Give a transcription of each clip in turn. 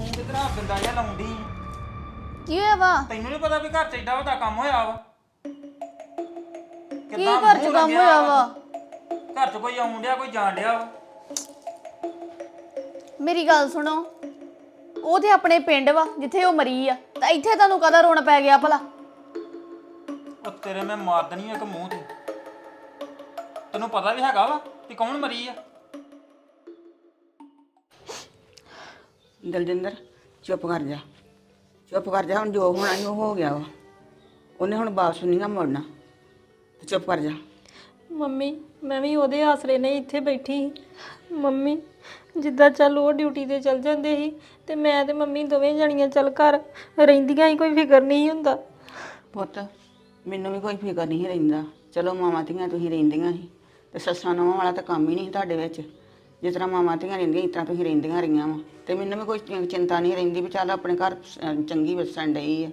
ਤੂੰ ਕਿਧਰ ਆ ਬਿੰਦਾ ਜਿਹਾ ਲਾਉਂਦੀ। ਕੀ ਹੋਇਆ ਵਾ? ਤੈਨੂੰ ਨਹੀਂ ਪਤਾ ਵੀ ਘਰ ਚ ਏਡਾ ਵੱਡਾ ਕੰਮ ਹੋਇਆ ਵਾ? ਕੀ ਕਿੱਦਾਂ ਘਰ ਚ ਮੂੰਹ ਕੰਮ ਹੋਇਆ ਵਾ? ਘਰ ਚ ਕੋਈ ਆਉਣ ਡਿਆ ਕੋਈ ਜਾਣ ਡਿਆ ਵਾ? ਮੇਰੀ ਗੱਲ ਸੁਣੋ। ਉਹ ਤੇ ਆਪਣੇ ਪਿੰਡ ਵਾ ਜਿੱਥੇ ਉਹ ਮਰੀ ਆ। ਤਾਂ ਇੱਥੇ ਤੁਹਾਨੂੰ ਕਦਾ ਰੋਣਾ ਪੈ ਗਿਆ ਭਲਾ? ਉਹ ਤੇਰੇ ਮੈਂ ਮਾਰ ਦੇਣੀ ਆ ਇੱਕ ਮੂੰਹ ਤੇ। ਤੈਨੂੰ ਪਤਾ ਵੀ ਹੈਗਾ ਵਾ ਕਿ ਕੌਣ ਮਰੀ ਆ? ਦਲਜਿੰਦਰ ਚੁੱਪ ਕਰ ਜਾ। ਚੁੱਪ ਕਰ ਜਾ ਹੁਣ ਜੋ ਹੋਣਾ ਸੀ ਉਹ ਹੋ ਗਿਆ ਵਾ। ਉਹਨੇ ਹੁਣ ਵਾਪਸ ਨਹੀਂ ਗਾ ਮੁੜਨਾ। ਤੇ ਚੁੱਪ ਕਰ ਜਾ। ਮੰਮੀ ਮੈਂ ਵੀ ਉਹਦੇ ਆਸਰੇ ਨਹੀਂ ਇੱਥੇ ਬੈਠੀ। ਸੀ ਮੰਮੀ ਜਿੱਦਾਂ ਚੱਲ ਉਹ ਡਿਊਟੀ ਤੇ ਚਲ ਜਾਂਦੇ ਸੀ ਤੇ ਮੈਂ ਤੇ ਮੰਮੀ ਦੋਵੇਂ ਜਣੀਆਂ ਚੱਲ ਘਰ ਰਹਿੰਦੀਆਂ ਹੀ ਕੋਈ ਫਿਕਰ ਨਹੀਂ ਹੁੰਦਾ। ਪੁੱਤ ਮੈਨੂੰ ਵੀ ਕੋਈ ਫਿਕਰ ਨਹੀਂ ਸੀ ਰਹਿੰਦਾ। ਚਲੋ ਮਾਵਾਂ ਧੀਆਂ ਤੁਸੀਂ ਰਹਿੰਦੀਆਂ ਸੀ ਤੇ ਸੱਸਾਂ ਨੂੰਹਾਂ ਵਾਲਾ ਤਾਂ ਕੰਮ ਹੀ ਨਹੀਂ ਸੀ ਤੁਹਾਡੇ ਵਿੱਚ। ਜਿਸ ਤਰ੍ਹਾਂ ਮਾਵਾਂ ਧੀਆਂ ਰਹਿੰਦੀਆਂ ਇਸ ਤਰ੍ਹਾਂ ਤੁਸੀਂ ਰਹਿੰਦੀਆਂ ਰਹੀਆਂ ਵਾ। ਤੇ ਮੈਨੂੰ ਵੀ ਕੋਈ ਚਿੰ- ਚਿੰਤਾ ਨਹੀਂ ਰਹਿੰਦੀ ਵੀ ਚੱਲ ਆਪਣੇ ਘਰ ਅਹ, ਚੰਗੀ ਵਸਣ ਡਈ ਹੈ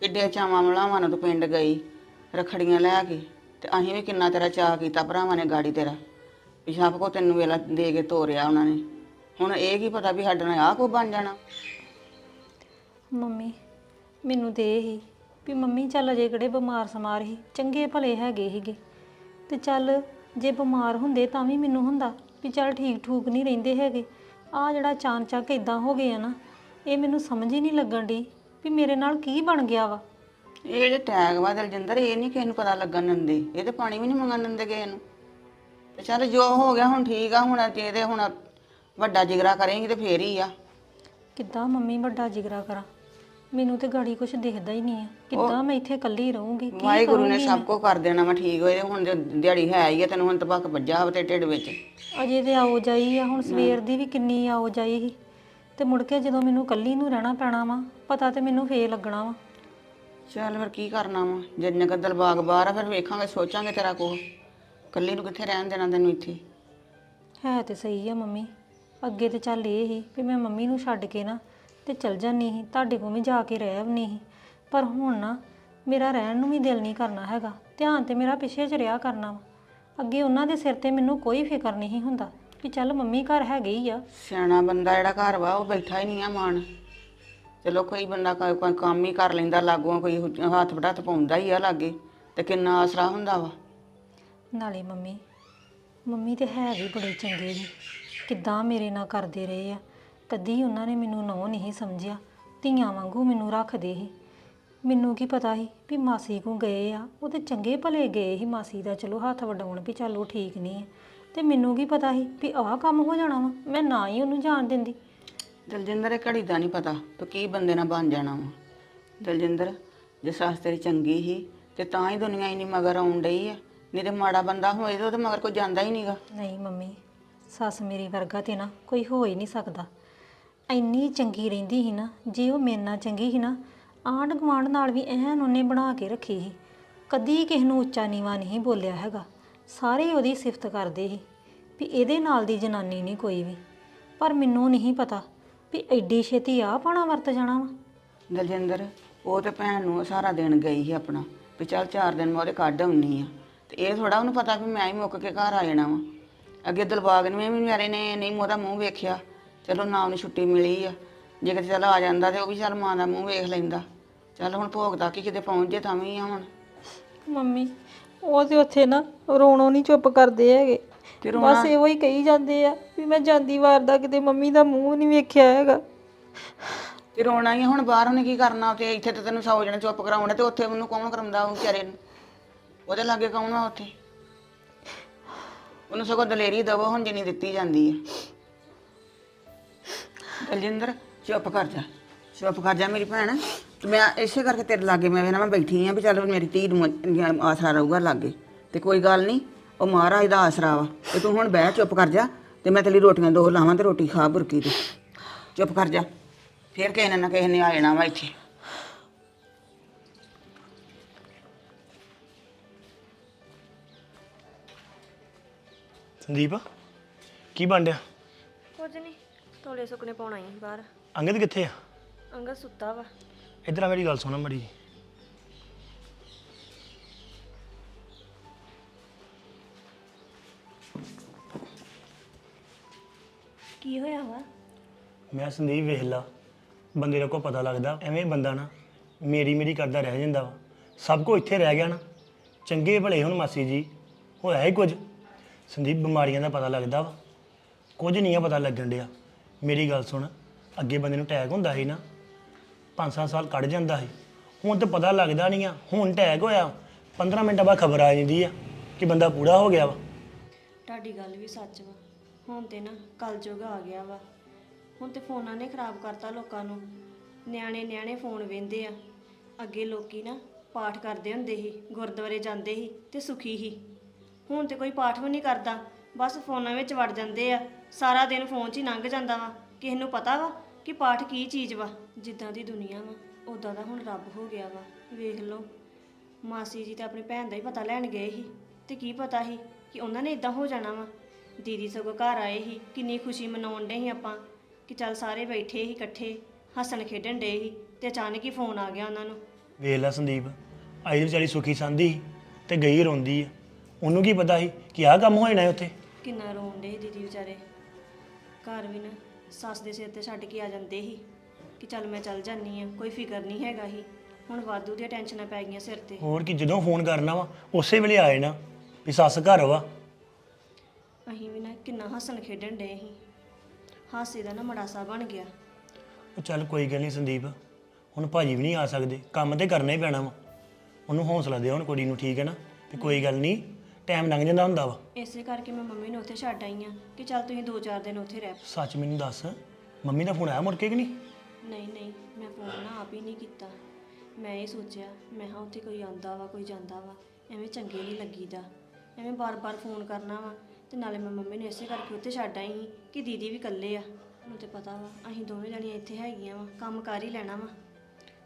ਕਿੱਡੇ ਚਾਵਾਂ ਮਲਾਵਾਂ ਨਾਲ ਤੂੰ ਪਿੰਡ ਗਈ ਰਖੜੀਆਂ ਲੈ ਕੇ ਤੇ ਅਸੀਂ ਵੀ ਕਿੰਨਾ ਤੇਰਾ ਚਾਹ ਕੀਤਾ ਭਰਾਵਾਂ ਨੇ ਗਾੜੀ ਤੇਰਾ ਵੀ ਸਭ ਕੋ ਤੈਨੂੰ ਵੇਲਾ ਦੇ ਕੇ ਤੋਰਿਆ ਉਹਨਾਂ ਨੇ। ਹੁਣ ਇਹ ਕੀ ਪਤਾ ਵੀ ਸਾਡੇ ਨਾਲ ਆਹ ਕੋ ਬਣ ਜਾਣਾ। ਮੰਮੀ ਮੈਨੂੰ ਤੇ ਇਹ ਹੀ ਵੀ ਮੰਮੀ ਚੱਲ ਅਜੇ ਕਿਹੜੇ ਬਿਮਾਰ ਸਮਾਰ ਸੀ ਚੰਗੇ ਭਲੇ ਹੈਗੇ ਸੀਗੇ। ਤੇ ਚੱਲ ਜੇ ਬਿਮਾਰ ਹੁੰਦੇ ਤਾਂ ਵੀ ਮੈਨੂੰ ਹੁੰਦਾ। ਵੀ ਚੱਲ ਠੀਕ ਠੂਕ ਨਹੀਂ ਰਹਿੰਦੇ ਹੈਗੇ। ਆ ਜਿਹੜਾ ਚਾਨਚੱਕ ਇਦਾਂ ਹੋ ਗਏ ਆ ਨਾ ਇਹ ਮੈਨੂੰ ਸਮਝ ਹੀ ਨਹੀਂ ਲੱਗਣ ਦੀ ਵੀ ਮੇਰੇ ਨਾਲ ਕੀ ਬਣ ਗਿਆ ਵਾ। ਇਹ ਜਿਹੜੇ ਟੈਗ ਵਾ ਦਲਜਿੰਦਰ ਇਹ ਨਹੀਂ ਕਿਸੇ ਨੂੰ ਪਤਾ ਲੱਗਣ ਦਿੰਦੇ। ਇਹ ਤੇ ਪਾਣੀ ਵੀ ਨਹੀਂ ਮੰਗਣ ਦਿੰਦੇ ਕਿਸੇ ਨੂੰ। ਤੇ ਚੱਲ ਜੋ ਹੋ ਗਿਆ ਹੁਣ ਠੀਕ ਆ ਹੁਣ ਜੇ ਇਹਦੇ ਹੁਣ ਵੱਡਾ ਜਿਗਰਾ ਕਰੇਂਗੀ ਤੇ ਫੇਰ ਹੀ ਆ। ਕਿੱਦਾਂ ਮੰਮੀ ਵੱਡਾ ਜਿਗਰਾ ਕਰਾਂ? ਮੈਨੂੰ ਤੇ ਗਾੜੀ ਕੁਝ ਦਿਖਦਾ ਹੀ ਨਹੀਂ ਆ। ਕਿੱਦਾਂ ਮੈਂ ਇੱਥੇ ਇਕੱਲੀ ਰਹੂੰਗੀ? ਕੀ ਵਾਹਿਗੁਰੂ ਨੇ ਕਰੂੰਗੀ ਸਭ ਕੁਝ ਕਰ ਦੇਣਾ ਵਾ ਠੀਕ ਹੋਏ ਹੁਣ ਜੇ ਦਿਹਾੜੀ ਹੈ ਹੀ ਆ ਤੈਨੂੰ ਹੁਣ ਤਬਕ ਵੱਜਾ ਵਾ ਤੇ ਢਿੱਡ ਵਿੱਚ। ਅਜੇ ਤੇ ਆਓ ਜਾਈ ਆ ਹੁਣ ਸਵੇਰ ਦੀ ਵੀ ਕਿੰਨੀ ਆਓ ਜਾਈ ਸੀ। ਤੇ ਮੁੜ ਕੇ ਜਦੋਂ ਮੈਨੂੰ ਇਕੱਲੀ ਨੂੰ ਰਹਿਣਾ ਪੈਣਾ ਵਾ ਪਤਾ ਤੇ ਮੈਨੂੰ ਫੇਰ ਲੱਗਣਾ ਵਾ। ਚੱਲ ਫਿਰ ਕੀ ਕਰਨਾ ਵਾ? ਜੇ ਨਗਰ ਦਲਬਾਗ ਬਾਹਰ ਆ ਫਿਰ ਵੇਖਾਂਗੇ ਸੋਚਾਂਗੇ ਤੇਰਾ ਕੋ ਕੱਲੀ ਨੂੰ ਕਿੱਥੇ ਰਹਿਣ ਦੇਣਾ ਤੈਨੂੰ ਇੱਥੇ? ਹੈ ਤੇ ਸਹੀ ਆ ਮੰਮੀ। ਅੱਗੇ ਤੇ ਚੱਲ ਇਹ ਸੀ ਵੀ ਮੈਂ ਮੰਮੀ ਨੂੰ ਛੱਡ ਕੇ ਨਾ ਤੇ ਚਲ ਜਾਨੀ ਸੀ। ਤੁਹਾਡੇ ਕੋਲ ਵੀ ਜਾ ਕੇ ਰਹਿ ਆਉਣੀ ਸੀ। ਪਰ ਹੁਣ ਨਾ ਮੇਰਾ ਰਹਿਣ ਨੂੰ ਵੀ ਦਿਲ ਨਹੀਂ ਕਰਨਾ ਹੈਗਾ। ਧਿਆਨ ਤੇ ਮੇਰਾ ਪਿੱਛੇ ਚ ਰਿਹਾ ਕਰਨਾ ਵਾ। ਅੱਗੇ ਉਹਨਾਂ ਦੇ ਸਿਰ ਤੇ ਮੈਨੂੰ ਕੋਈ ਫਿਕਰ ਨਹੀਂ ਹੁੰਦਾ ਵੀ ਚੱਲ ਮੰਮੀ ਘਰ ਹੈਗੇ ਹੀ ਆ। ਸਿਆਣਾ ਬੰਦਾ ਜਿਹੜਾ ਘਰ ਵਾ ਉਹ ਬੈਠਾ ਹੀ ਨਹੀਂ ਆ ਮਾਨ ਚਲੋ ਕੋਈ ਬੰਦਾ ਕੋਈ ਕੋਈ ਕੰਮ ਹੀ ਕਰ ਲੈਂਦਾ ਲਾਗੋਂ ਕੋਈ ਹੁ- ਹੱਥ ਵਟਾਤ ਪਾਉਂਦਾ ਹੀ ਆ ਲਾਗੇ। ਤੇ ਕਿੰਨਾ ਆਸਰਾ ਹੁੰਦਾ ਵਾ। ਨਾਲੇ ਮੰਮੀ ਮੰਮੀ ਤੇ ਹੈ ਵੀ ਬੜੇ ਚੰਗੇ ਜੀ ਕਿੱਦਾਂ ਮੇਰੇ ਨਾਲ ਕਰਦੇ ਰਹੇ ਆ। ਕਦੀ ਉਹਨਾਂ ਨੇ ਮੈਨੂੰ ਨੋ ਨਹੀਂ ਸਮਝਿਆ। ਧੀਆਂ ਵਾਂਗੂ ਮੈਨੂੰ ਰੱਖਦੇ ਸੀ। ਮੈਨੂੰ ਕੀ ਪਤਾ ਸੀ ਵੀ ਮਾਸੀ ਕੋ ਗਏ ਆ ਉਹ ਤੇ ਚੰਗੇ ਭਲੇ ਗਏ ਸੀ ਮਾਸੀ ਦਾ। ਚਲੋ ਹੱਥ ਵਡਾਉਣ ਵੀ ਚੱਲ ਉਹ ਠੀਕ ਨਹੀਂ ਹੈ ਤੇ ਮੈਨੂੰ ਕੀ ਪਤਾ ਸੀ ਵੀ ਆਹ ਕੰਮ ਹੋ ਜਾਣਾ ਵਾ ਮੈਂ ਨਾ ਹੀ ਉਹਨੂੰ ਜਾਣ ਦਿੰਦੀ। ਦਲਜਿੰਦਰ ਇਹ ਘੜੀ ਦਾ ਨਹੀਂ ਪਤਾ ਤੂੰ ਕੀ ਬੰਦੇ ਨਾਲ ਬਣ ਜਾਣਾ ਵਾ। ਦਲਜਿੰਦਰ ਜੇ ਸੱਸ ਤੇਰੀ ਚੰਗੀ ਸੀ ਤੇ ਤਾਂ ਹੀ ਦੁਨੀਆ ਇੰਨੀ ਮਗਰ ਆਉਣ ਡਈ ਆ। ਨਹੀਂ ਤੇ ਮਾੜਾ ਬੰਦਾ ਹੋਏ ਤੇ ਉਹਦੇ ਮਗਰ ਕੋਈ ਜਾਂਦਾ ਹੀ ਨਹੀਂਗਾ ਨਹੀਂ ਮੰਮੀ ਸੱਸ ਮੇਰੀ ਵਰਗਾ ਤੇ ਨਾ ਕੋਈ ਹੋ ਹੀ ਨਹੀਂ ਸਕਦਾ। ਇੰਨੀ ਚੰਗੀ ਰਹਿੰਦੀ ਸੀ ਨਾ, ਜੇ ਉਹ ਮੇਰੇ ਨਾਲ ਚੰਗੀ ਸੀ ਨਾ, ਆਂਢ ਗੁਆਂਢ ਨਾਲ ਵੀ ਐਨ ਉਹਨੇ ਬਣਾ ਕੇ ਰੱਖੀ ਸੀ। ਕਦੀ ਕਿਸੇ ਨੂੰ ਉੱਚਾ ਨੀਵਾ ਨਹੀਂ ਬੋਲਿਆ ਹੈਗਾ। ਸਾਰੇ ਉਹਦੀ ਸਿਫਤ ਕਰਦੇ ਸੀ ਵੀ ਇਹਦੇ ਨਾਲ ਦੀ ਜਨਾਨੀ ਨਹੀਂ ਕੋਈ ਵੀ। ਪਰ ਮੈਨੂੰ ਨਹੀਂ ਪਤਾ ਵੀ ਐਡੀ ਛੇਤੀ ਆ ਪਾਣਾ ਵਰਤ ਜਾਣਾ ਵਾ। ਦਲਜਿੰਦਰ, ਉਹ ਤੇ ਭੈਣ ਨੂੰ ਸਾਰਾ ਦਿਨ ਗਈ ਸੀ ਆਪਣਾ, ਵੀ ਚੱਲ ਚਾਰ ਦਿਨ ਮੈਂ ਉਹਦੇ ਕੱਢ ਆਉਣੀ ਆ। ਤੇ ਇਹ ਥੋੜਾ ਉਹਨੂੰ ਪਤਾ ਵੀ ਮੈਂ ਹੀ ਮੁੱਕ ਕੇ ਘਰ ਆ ਜਾਣਾ ਵਾ। ਅੱਗੇ ਦਿਲਬਾਗ ਨੇ ਵੀ ਮੇਰੇ ਨੇ ਨਹੀਂ ਉਹਦਾ ਮੂੰਹ ਵੇਖਿਆ। ਚਲੋ ਨਾ ਉਹਨੂੰ ਛੁੱਟੀ ਮਿਲੀ ਆ। ਜੇ ਕਿਤੇ ਚੱਲ ਆ ਜਾਂਦਾ ਤੇ ਉਹ ਵੀ ਚੱਲ ਮਾਂ ਦਾ ਮੂੰਹ ਵੇਖ ਲੈਂਦਾ। ਚੱਲ ਹੁਣ ਭੋਗ ਤੱਕ ਹੀ ਕਿਤੇ ਪਹੁੰਚ ਜੇ ਤਾਂ ਵੀ ਆ ਹੁਣ। ਮੰਮੀ ਉਹ ਤੇ ਉੱਥੇ ਨਾ ਰੋਣੋਂ ਨਹੀਂ ਚੁੱਪ ਕਰਦੇ ਹੈਗੇ। ਤੇ ਬਸ ਇਹੋ ਹੀ ਕਹੀ ਜਾਂਦੇ ਆ ਵੀ ਮੈਂ ਜਾਂਦੀ ਵਾਰ ਦਾ ਕਿਤੇ ਮੰਮੀ ਦਾ ਮੂੰਹ ਨਹੀਂ ਵੇਖਿਆ ਹੈਗਾ। ਤੇ ਰੋਣਾ ਹੀ ਆ, ਹੁਣ ਬਾਹਰ ਉਹਨੇ ਕੀ ਕਰਨਾ ਤੇ ਇੱਥੇ ਤੇ ਤੈਨੂੰ ਸੌ ਜਣੇ ਚੁੱਪ ਕਰਾਉਣੇ ਤੇ ਉੱਥੇ ਉਹਨੂੰ ਕੌਣ ਕਰਾਉਂਦਾ ਉਹ ਵਿਚਾਰੇ ਨੂੰ? ਉਹਦੇ ਲਾਗੇ ਕੌਣ ਆ ਉੱਥੇ? ਉਹਨੂੰ ਸਗੋਂ ਦਲੇਰੀ ਦਵੋ ਹੁਣ ਜਿੰਨੀ ਦਿੱਤੀ ਜਾਂਦੀ ਹੈ ਦਲਜਿੰਦਰ, ਚੁੱਪ ਕਰ ਜਾ, ਚੁੱਪ ਕਰ ਜਾ ਮੇਰੀ ਭੈਣ। ਤੇ ਮੈਂ ਇਸੇ ਕਰਕੇ ਤੇਰੇ ਲਾਗੇ ਮੈਂ ਵੇਨਾ ਮੈਂ ਬੈਠੀ ਆ ਵੀ ਚੱਲ ਮੇਰੀ ਧੀ ਨੂੰ ਆਸਰਾ ਰਹੂਗਾ ਲਾਗੇ। ਤੇ ਕੋਈ ਗੱਲ ਨਹੀਂ, ਉਹ ਮਹਾਰਾਜ ਦਾ ਆਸਰਾ ਵਾ। ਤੇ ਤੂੰ ਹੁਣ ਬਹਿ, ਚੁੱਪ ਕਰ ਜਾ, ਤੇ ਮੈਂ ਤੇਰੀ ਰੋਟੀਆਂ ਦੋ ਲਾਵਾਂ ਤੇ ਰੋਟੀ ਖਾ ਬੁਰਕੀ ਤੇ ਚੁੱਪ ਕਰ ਜਾ। ਫੇਰ ਕਿਸੇ ਨੇ ਨਾ ਕਿਸੇ ਨੇ ਆ ਜਾਣਾ ਵਾ ਇੱਥੇ। ਸੰਦੀਪ, ਕੀ ਬਣ ਡਿਆ? ਤੋਲੇ ਸੁੱਕਣੇ ਪਾਉਣਾ ਹੀ ਬਾਹਰ। ਅੰਗਦ ਕਿੱਥੇ ਆ? ਅੰਗਾ ਸੁੱਤਾ ਵਾ। ਇੱਧਰ ਆ ਮੇਰੀ ਗੱਲ ਸੁਣ ਮੜੀ ਕੀ ਹੋਇਆ ਵਾ? ਮੈਂ ਸੰਦੀਪ ਵੇਖ ਲਾ ਬੰਦੇ ਦਾ ਕੋ ਪਤਾ ਲੱਗਦਾ ਐਵੇਂ ਬੰਦਾ ਨਾ ਮੇਰੀ ਮੇਰੀ ਕਰਦਾ ਰਹਿ ਜਾਂਦਾ ਵਾ। ਸਭ ਕੋ ਇੱਥੇ ਰਹਿ ਗਿਆ ਨਾ ਚੰਗੇ ਭਲੇ ਹੁਣ ਮਾਸੀ ਜੀ ਹੋਇਆ ਹੀ ਕੁਝ। ਸੰਦੀਪ ਬਿਮਾਰੀਆਂ ਦਾ ਪਤਾ ਲੱਗਦਾ ਵਾ ਕੁਝ ਨਹੀਂ ਆ ਪਤਾ ਲੱਗਣ ਡਿਆ। ਮੇਰੀ ਗੱਲ ਸੁਣ। ਅੱਗੇ ਬੰਦੇ ਨੂੰ ਟੈਗ ਹੁੰਦਾ ਸੀ ਨਾ 5-7 ਸਾਲ ਕੱਢ ਜਾਂਦਾ ਸੀ। ਹੁਣ ਤਾਂ ਪਤਾ ਲੱਗਦਾ ਨਹੀਂ ਆ, ਹੁਣ ਟੈਗ ਹੋਇਆ 15 ਮਿੰਟਾਂ ਬਾਅਦ ਖਬਰ ਆ ਜਾਂਦੀ ਆ ਕਿ ਬੰਦਾ ਪੂਰਾ ਹੋ ਗਿਆ ਵਾ। ਤੁਹਾਡੀ ਗੱਲ ਵੀ ਸੱਚ ਵਾ। ਹੁਣ ਤੇ ਨਾ ਕਲਯੁਗ ਆ ਗਿਆ ਵਾ। ਹੁਣ ਤੇ ਫੋਨਾਂ ਨੇ ਖਰਾਬ ਕਰਤਾ ਲੋਕਾਂ ਨੂੰ। ਨਿਆਣੇ ਨਿਆਣੇ ਫੋਨ ਵੇਂਦੇ ਆ। ਅੱਗੇ ਲੋਕੀ ਨਾ ਪਾਠ ਕਰਦੇ ਹੁੰਦੇ ਸੀ, ਗੁਰਦੁਆਰੇ ਜਾਂਦੇ ਸੀ ਤੇ ਸੁਖੀ ਸੀ। ਹੁਣ ਤੇ ਕੋਈ ਪਾਠ ਵੀ ਨਹੀਂ ਕਰਦਾ, ਬਸ ਫੋਨਾਂ ਵਿੱਚ ਵੜ ਜਾਂਦੇ ਆ। ਸਾਰਾ ਦਿਨ ਫੋਨ 'ਚ ਹੀ ਲੰਘ ਜਾਂਦਾ ਵਾ। ਕਿਸੇ ਨੂੰ ਪਤਾ ਵਾ ਕਿ ਪਾਠ ਕੀ ਚੀਜ਼ ਵਾ। ਜਿੱਦਾਂ ਦੀ ਦੁਨੀਆ ਵਾ ਉਦਾਂ ਦਾ ਹੁਣ ਰੱਬ ਹੋ ਗਿਆ ਵਾ। ਵੇਖ ਲਓ ਮਾਸੀ ਜੀ ਤੇ ਆਪਣੀ ਭੈਣ ਦਾ ਹੀ ਪਤਾ ਲੈਣ ਗਏ ਸੀ। ਤੇ ਕੀ ਪਤਾ ਸੀ ਕਿ ਉਹਨਾਂ ਨੇ ਇਦਾਂ ਹੋ ਜਾਣਾ ਵਾ। ਦੀਦੀ ਸਗੋਂ ਘਰ ਆਏ ਸੀ ਕਿੰਨੀ ਖੁਸ਼ੀ ਮਨਾਉਣ ਡੇ ਸੀ ਆਪਾਂ ਕਿ ਚੱਲ ਸਾਰੇ ਬੈਠੇ ਸੀ ਇਕੱਠੇ ਹੱਸਣ ਖੇਡਣ ਡੇ ਸੀ ਤੇ ਅਚਾਨਕ ਹੀ ਫੋਨ ਆ ਗਿਆ ਉਹਨਾਂ ਨੂੰ। ਵੇਖ ਲੈ ਸੰਦੀਪ ਆਈ ਵਿਚਾਰੀ ਸੁਖੀ ਸੰਦੀ ਤੇ ਗਈ ਰੋਂਦੀ ਆ। ਉਹਨੂੰ ਕੀ ਪਤਾ ਸੀ ਕਿ ਆਹ ਕੰਮ ਹੋ ਜਾਣਾ ਹੈ ਉੱਥੇ? ਕਿੰਨਾ ਰੋਣ ਡੇ ਦੀਦੀ ਵਿਚਾਰੇ। ਘਰ ਵੀ ਨਾ ਸੱਸ ਦੇ ਸਿਰ ਤੇ ਛੱਡ ਕੇ ਆ ਜਾਂਦੇ ਸੀ ਕਿ ਚੱਲ ਮੈਂ ਚੱਲ ਜਾਨੀ ਆ ਕੋਈ ਫਿਕਰ ਨਹੀਂ ਹੈਗਾ ਹੀ ਹੁਣ ਵਾਧੂ ਦੀਆਂ ਟੈਨਸ਼ਨਾਂ ਪੈ ਗਈਆਂ ਸਿਰ ਤੇ। ਹੋਰ ਕਿ ਜਦੋਂ ਫੋਨ ਕਰਨਾ ਵਾ ਉਸੇ ਵੇਲੇ ਆਏ ਨਾ ਵੀ ਸੱਸ ਘਰ ਵਾ। ਅਸੀਂ ਵੀ ਨਾ ਕਿੰਨਾ ਹੱਸਣ ਖੇਡਣ ਡੇ ਸੀ। ਹਾਸੇ ਦਾ ਨਾ ਮੜਾਸਾ ਬਣ ਗਿਆ। ਉਹ ਚੱਲ ਕੋਈ ਗੱਲ ਨਹੀਂ ਸੰਦੀਪ ਹੁਣ ਭਾਜੀ ਵੀ ਨਹੀਂ ਆ ਸਕਦੇ ਕੰਮ ਤੇ ਕਰਨਾ ਹੀ ਪੈਣਾ ਵਾ। ਉਹਨੂੰ ਹੌਸਲਾ ਦਿਓ ਹੁਣ ਕੁੜੀ ਨੂੰ ਠੀਕ ਹੈ ਨਾ? ਵੀ ਕੋਈ ਗੱਲ ਨਹੀਂ। ਟਾਈਮ ਲੰਘ ਜਾਂਦਾ ਹੁੰਦਾ ਵਾ। ਇਸੇ ਕਰਕੇ ਮੈਂ ਮੰਮੀ ਨੂੰ ਉੱਥੇ ਛੱਡ ਆਈ ਆ ਕਿ ਚੱਲ ਤੁਸੀਂ 2-4 ਦਿਨ ਉੱਥੇ ਰਹਿ ਸੱਚ ਮੈਨੂੰ ਦੱਸ ਮੰਮੀ ਦਾ ਫੋਨ ਆਇਆ ਮੁੜ ਕੇ ਕਿ ਨਹੀਂ? ਨਹੀਂ ਨਹੀਂ ਮੈਂ ਫੋਨ ਨਾ ਆਪ ਹੀ ਨਹੀਂ ਕੀਤਾ। ਮੈਂ ਇਹ ਸੋਚਿਆ ਮੈਂ ਹਾਂ ਉੱਥੇ ਕੋਈ ਆਂਦਾ ਵਾ ਕੋਈ ਜਾਂਦਾ ਵਾ ਐਵੇਂ ਚੰਗੇ ਨਹੀਂ ਲੱਗੀਦਾ। ਐਵੇਂ ਬਾਰ-ਬਾਰ ਫੋਨ ਕਰਨਾ ਵਾ ਤੇ ਨਾਲੇ ਮੈਂ ਮੰਮੀ ਨੂੰ ਇਸੇ ਕਰਕੇ ਉੱਥੇ ਛੱਡ ਆਈ ਸੀ ਕਿ ਦੀਦੀ ਵੀ ਇਕੱਲੇ ਆ। ਮੈਨੂੰ ਤੇ ਪਤਾ ਵਾ ਅਸੀਂ ਦੋਵੇਂ ਜਣੀਆਂ ਇੱਥੇ ਹੈਗੀਆਂ ਵਾ ਕੰਮ ਕਰ ਹੀ ਲੈਣਾ ਵਾ।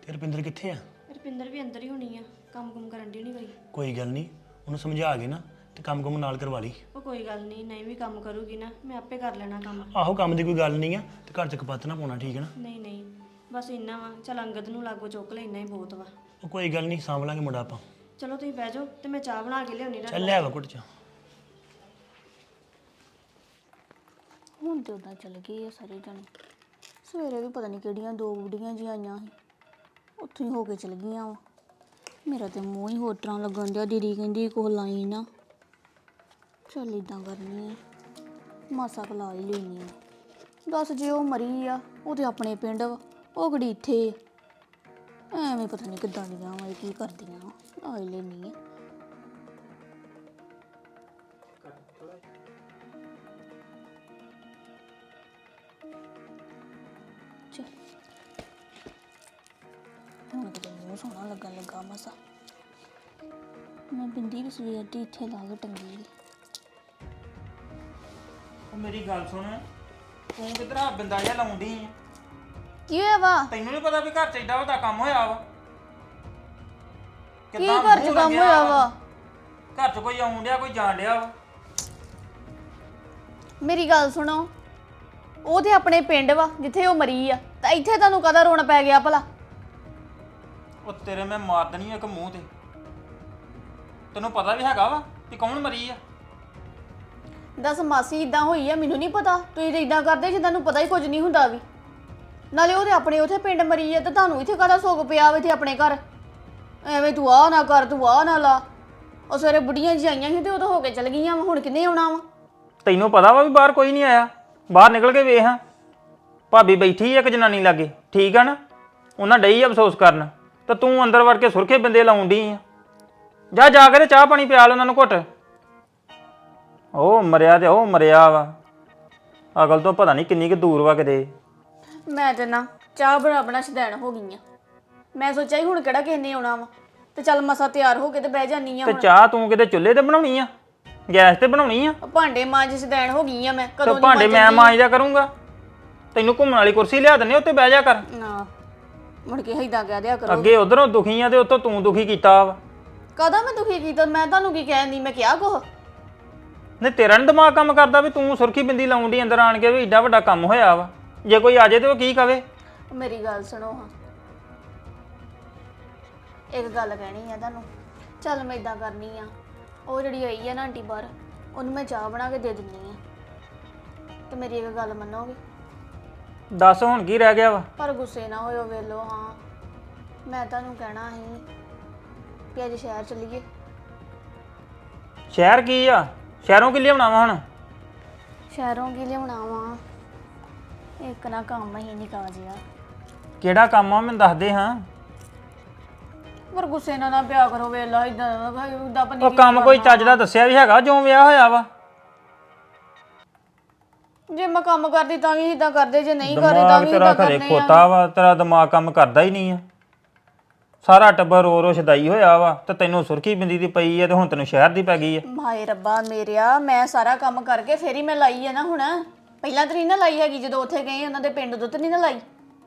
ਤੇ ਰੁਪਿੰਦਰ ਕਿੱਥੇ ਆ? ਰੁਪਿੰਦਰ ਵੀ ਅੰਦਰ ਹੀ ਹੋਣੀ ਆ ਕੰਮ ਕੁਮ ਕਰਨ ਦੀ ਨਹੀਂ ਕੋਈ ਕੋਈ ਗੱਲ ਨਹੀਂ ਉਹਨੂੰ ਸਮਝਾ ਕੇ ਨਾ ਤੇ ਕੰਮ ਕੰਮ ਨਾਲ ਕਰਵਾ ਲਈ। ਉਹ ਕੋਈ ਗੱਲ ਨਹੀਂ ਨਹੀਂ ਵੀ ਕੰਮ ਕਰੂਗੀ ਨਾ ਮੈਂ ਆਪੇ ਕਰ ਲੈਣਾ ਕੰਮ। ਆਹੋ ਕੰਮ ਦੀ ਕੋਈ ਗੱਲ ਨਹੀਂ ਆ ਤੇ ਘਰ ਚ ਕਪੱਤ ਨਾ ਪਾਉਣਾ ਠੀਕ ਹੈ ਨਾ? ਨਹੀਂ ਨਹੀਂ ਬਸ ਇੰਨਾ ਵਾ ਚਲ ਅੰਗਦ ਨੂੰ ਲਾਗੋ ਚੁੱਕ ਲੈ ਇੰਨਾ ਹੀ ਬਹੁਤ ਵਾ। ਉਹ ਕੋਈ ਗੱਲ ਨਹੀਂ ਸਾਂਭ ਲਾਂਗੇ ਮੁੰਡਾ ਆਪਾਂ। ਚਲੋ ਤੁਸੀਂ ਬਹਿ ਜਾਓ ਤੇ ਮੈਂ ਚਾਹ ਬਣਾ ਕੇ ਲਿਆਉਣੀ ਚੱਲ ਲੈ। ਆਵਾ ਕੁੜ ਚ ਹੁਣ ਤੇ ਉਦਾਂ ਚੱਲ ਗਏ ਆ ਸਾਰੇ ਜਣੇ। ਸਵੇਰੇ ਵੀ ਪਤਾ ਨਹੀਂ ਕਿਹੜੀਆਂ ਦੋ ਬੁੜੀਆਂ ਜੀ ਆਈਆਂ ਸੀ। ਉੱਥੋਂ ਹੀ ਹੋ ਕੇ ਚਲ ਗਈਆਂ ਵਾ। ਮੇਰਾ ਤੇ ਮੂੰਹ ਹੀ ਹੋਰ ਤਰ੍ਹਾਂ ਲੱਗਣ ਡਿਆ, ਦੀਦੀ ਕਹਿੰਦੀ ਕੋਹ ਲਾਈ ਨਾ। ਚੱਲ ਇਦਾਂ ਕਰਨੀ ਆ। ਮਾਸਾ ਕੁ ਲਾ ਹੀ ਲੈਣੀ ਆ। ਦੱਸ ਜੇ ਉਹ ਮਰੀ ਆ, ਉਹ ਤੇ ਆਪਣੇ ਪਿੰਡ ਵਾ, ਉਹ ਕਿਹੜੀ ਇੱਥੇ ਆ। ਐਵੇਂ ਪਤਾ ਨਹੀਂ ਕਿੱਦਾਂ ਦੀਆਂ ਵਾ, ਇਹ ਕੀ ਕਰਦੀਆਂ ਵਾ, ਲਾ ਹੀ ਲੈਣੀ ਆ। ਸੋਹਣਾ ਲੱਗਣ ਲੱਗਾ ਮਸਾ। ਮੈਂ ਬਿੰਦੀ ਵੀ ਸਵੇਰ ਦੀ ਇੱਥੇ ਲਾ ਕੇ ਟੰਗੀ ਸੀ। ਉਹ ਮੇਰੀ ਗੱਲ ਸੁਣ ਤੂੰ ਕਿਧਰ ਆ ਬਿੰਦਾ ਜਿਹਾ ਲਾਉਂਦੀ ਕੀ ਹੋਇਆ ਵਾ? ਤੈਨੂੰ ਨਹੀਂ ਪਤਾ ਵੀ ਘਰ ਚ ਏਡਾ ਵੱਡਾ ਕੰਮ ਹੋਇਆ ਵਾ? ਕੀ ਕਿੱਦਾਂ ਘਰ ਚ ਮੂੰਹ ਕੰਮ ਲੱਗਿਆ ਹੋਇਆ ਵਾ? ਘਰ ਚ ਕੋਈ ਆਉਣ ਡਿਆ ਕੋਈ ਜਾਣ ਡਿਆ ਵਾ? ਮੇਰੀ ਗੱਲ ਸੁਣੋ। ਉਹ ਤੇ ਆਪਣੇ ਪਿੰਡ ਵਾ ਜਿੱਥੇ ਉਹ ਮਰੀ ਆ। ਤਾਂ ਇੱਥੇ ਤੁਹਾਨੂੰ ਕਦਾ ਰੋਣਾ ਪੈ ਗਿਆ ਭਲਾ? ਉਹ ਤੇਰੇ ਮੈਂ ਮਾਰ ਦੇਣੀ ਆ ਇੱਕ ਮੂੰਹ ਤੇ। ਤੈਨੂੰ ਪਤਾ ਵੀ ਹੈਗਾ ਵਾ ਕਿ ਕੌਣ ਮਰੀ ਆ। ਦੱਸ ਮਾਸੀ ਇਦਾਂ ਹੋਈ ਆ ਮੈਨੂੰ ਨਹੀਂ ਪਤਾ। ਤੁਸੀਂ ਤੇ ਇਦਾਂ ਕਰਦੇ ਜਿੱਦਾਂ ਨੂੰ ਪਤਾ ਹੀ ਕੁਝ ਨਹੀਂ ਹੁੰਦਾ ਵੀ। ਨਾਲੇ ਉਹਦੇ ਆਪਣੇ ਉਥੇ ਪਿੰਡ ਮਰੀ ਆ ਤੇ ਤੁਹਾਨੂੰ ਇੱਥੇ ਕਾਹਦਾ ਸੋਗ ਪਿਆ ਵਾ ਇੱਥੇ ਆਪਣੇ ਘਰ? ਐਵੇਂ ਤੂੰ ਆ ਨਾ ਕਰ ਤੂੰ ਆ ਨਾ ਲਾ। ਉਹ ਸਵੇਰੇ ਬੁੱਢੀਆਂ ਜੀ ਆਈਆਂ ਸੀ ਤੇ ਉਦੋਂ ਹੋ ਕੇ ਚਲ ਗਈਆਂ ਵਾ ਹੁਣ ਕਿੰਨੇ ਆਉਣਾ ਵਾ? ਤੈਨੂੰ ਪਤਾ ਵਾ ਵੀ ਬਾਹਰ ਕੋਈ ਨਹੀਂ ਆਇਆ। ਬਾਹਰ ਨਿਕਲ ਕੇ ਵੇਖ। ਹਾਂ ਭਾਬੀ ਬੈਠੀ ਆ ਇੱਕ ਜਨਾਨੀ ਲਾਗੇ ਠੀਕ ਆ ਨਾ? ਉਹਨਾਂ ਡਈ ਆ ਅਫਸੋਸ ਕਰਨ। ਤੇ ਤੂੰ ਅੰਦਰ ਵੜ ਕੇ ਸੁਰਖੇ ਬੰਦੇ ਡਈ ਆ। ਜਾ ਜਾ ਕੇ ਤੇ ਚਾਹ ਪਾਣੀ ਪਿਆ ਲੈ ਉਹਨਾਂ ਨੂੰ ਘੁੱਟ। ਉਹ ਮਰਿਆ ਤੇ ਉਹ ਮਰਿਆ ਵਾ। ਅਗਲ ਤੋਂ ਪਤਾ ਨਹੀਂ ਕਿੰਨੀ ਕੁ ਦੂਰ ਵਾ ਕਿਤੇ। ਮੈਂ ਤੇ ਨਾ ਚਾਹ ਬਣਾ ਬਣਾ ਸ਼ਦੈਣ ਹੋ ਗਈ ਆ। ਮੈਂ ਸੋਚਿਆ ਸੀ ਹੁਣ ਕਿਹੜਾ ਕਿਸੇ ਨੇ ਆਉਣਾ ਵਾ। ਤੇ ਚੱਲ ਮਸਾ ਤਿਆਰ ਹੋ ਕੇ ਤੇ ਬਹਿ ਜਾਨੀ ਆ ਤੇ ਹੁਣ। ਚਾਹ ਤੂੰ ਕਿਤੇ ਚੁੱਲ੍ਹੇ ਤੇ ਬਣਾਉਣੀ ਆ? ਗੈਸ ਤੇ ਬਣਾਉਣੀ ਆ? ਭਾਂਡੇ ਮਾਂਜ ਸ਼ਦੈਣ ਹੋ ਗਈ ਆ ਮੈਂ। ਤੇ ਕਦੋਂ ਦੀ ਭਾਂਡੇ ਮੈਂ ਮਾਂਜਦਾ ਕਰੂੰਗਾ। ਤੈਨੂੰ ਘੁੰਮਣ ਵਾਲੀ ਕੁਰਸੀ ਲਿਆ ਦਿੰਨੇ ਉੱਤੇ ਬਹਿ ਜਾ ਕਰ। ਨਾ। ਮੁੜ ਕੇ ਏਦਾਂ ਕਹਿ ਦਿਆ ਕਰੋ। ਅੱਗੇ ਉਧਰੋਂ ਦੁਖੀ ਆ ਤੇ ਉੱਤੋਂ ਤੂੰ ਦੁਖੀ ਕੀਤਾ ਵਾ। ਕਦਾ ਮੈਂ ਦੁਖੀ ਕੀਤਾ? ਮੈਂ ਤੁਹਾਨੂੰ ਕੀ ਕਹਿੰਦੀ ਮੈਂ ਕਿਹਾ ਕੁਛ? ਨੇ ਤੇਰਾ ਨੀ ਦਿਮਾਗ ਕੰਮ ਕਰਦਾ ਵੀ ਤੂੰ ਸੁਰਖੀ ਬਿੰਦੀ ਲਾਉਣ ਦੀ ਅੰਦਰ ਆਣ ਕੇ ਵੀ ਏਡਾ ਵੱਡਾ ਕੰਮ ਹੋਇਆ ਵਾ। ਜੇ ਕੋਈ ਆ ਜਾਏ ਤੇ ਉਹ ਕੀ ਕਵੇ? ਮੇਰੀ ਗੱਲ ਸੁਣੋ ਹਾਂ। ਇੱਕ ਗੱਲ ਕਹਿਣੀ ਆ ਤੁਹਾਨੂੰ। ਚੱਲ ਮੈਂ ਇਦਾਂ ਕਰਨੀ ਆ। ਉਹ ਜਿਹੜੀ ਆਈ ਆ ਨਾ ਆਂਟੀ ਬਾਹਰ ਉਹਨੂੰ ਮੈਂ ਚਾਹ ਬਣਾ ਕੇ ਦੇ ਦਿੰਨੀ ਆ। ਤੇ ਮੇਰੀ ਇੱਕ ਗੱਲ ਮੰਨੋਗੇ? ਦੱਸ ਹੁਣ ਕੀ ਰਹਿ ਗਿਆ ਵਾ? ਪਰ ਗੁੱਸੇ ਨਾ ਹੋਇਓ ਵੇਲੋ ਹਾਂ। ਮੈਂ ਤੁਹਾਨੂੰ ਕਹਿਣਾ ਸੀ ਕਿ ਅੱਜ ਸ਼ਹਿਰ ਚੱਲੀਏ। ਸ਼ਹਿਰ ਕੀ ਆ? ਸ਼ਹਿਰੋਂ ਕੀ ਲਿਆਉਣਾ ਵਾ ਹੁਣ? ਸ਼ਹਿਰੋਂ ਕੀ ਲਿਆਉਣਾ ਵਾ? ਇੱਕ ਨਾ ਕੰਮ ਹੀ ਨਿਕਾ ਜਿਆ ਕਿਹੜਾ ਕੰਮ ਆ? ਮੈਨੂੰ ਦੱਸ ਦੇ ਹਾਂ। ਪਰ ਗੁੱਸੇ ਨਾਲ ਨਾ ਪਿਆ ਕਰੋ ਵੇਲਾ ਇਦਾਂ ਇਦਾਂ ਪਨੀ ਉਹ ਕੰਮ ਕੋਈ ਚੱਜ ਦਾ ਦੱਸਿਆ ਵੀ ਹੈਗਾ ਜੋ ਵਿਆਹ ਹੋਇਆ ਵਾ। ਜੇ ਮੈਂ ਕੰਮ ਕਰਦੀ ਤਾਂ ਵੀ ਇਦਾਂ ਕਰਦੇ ਜੇ ਨਹੀਂ ਕਰਦੀ ਤਾਂ ਦਿਮਾਗ ਵੀ ਤੇਰਾ ਇਦਾਂ ਘਰੇ ਕਰਨੇ ਆ। ਖੋਤਾ ਵਾ ਤੇਰਾ ਦਿਮਾਗ ਕੰਮ ਕਰਦਾ ਹੀ ਨਹੀਂ ਆ। ਸਾਰਾ ਟੱਬਰ ਰੋ ਰੋ ਛਦਾਈ ਹੋਇਆ ਵਾ ਤੇ ਤੈਨੂੰ ਸੁਰਖੀ ਬਿੰਦੀ ਦੀ ਪਈ ਆ ਤੇ ਹੁਣ ਤੈਨੂੰ ਸ਼ਹਿਰ ਦੀ ਪੈ ਗਈ ਆ। ਮਾਏ ਰੱਬਾ ਮੇਰਿਆ ਮੈਂ ਸਾਰਾ ਕੰਮ ਕਰਕੇ ਫੇਰ ਹੀ ਮੈਂ ਲਾਈ ਹੈ ਨਾ ਹੁਣ। ਪਹਿਲਾਂ ਤਾਂ ਨਹੀਂ ਨਾ ਲਾਈ ਹੈਗੀ ਜਦੋਂ ਉੱਥੇ ਗਏ ਉਹਨਾਂ ਦੇ ਪਿੰਡ ਤਾਂ ਨਹੀਂ ਨਾ ਲਾਈ।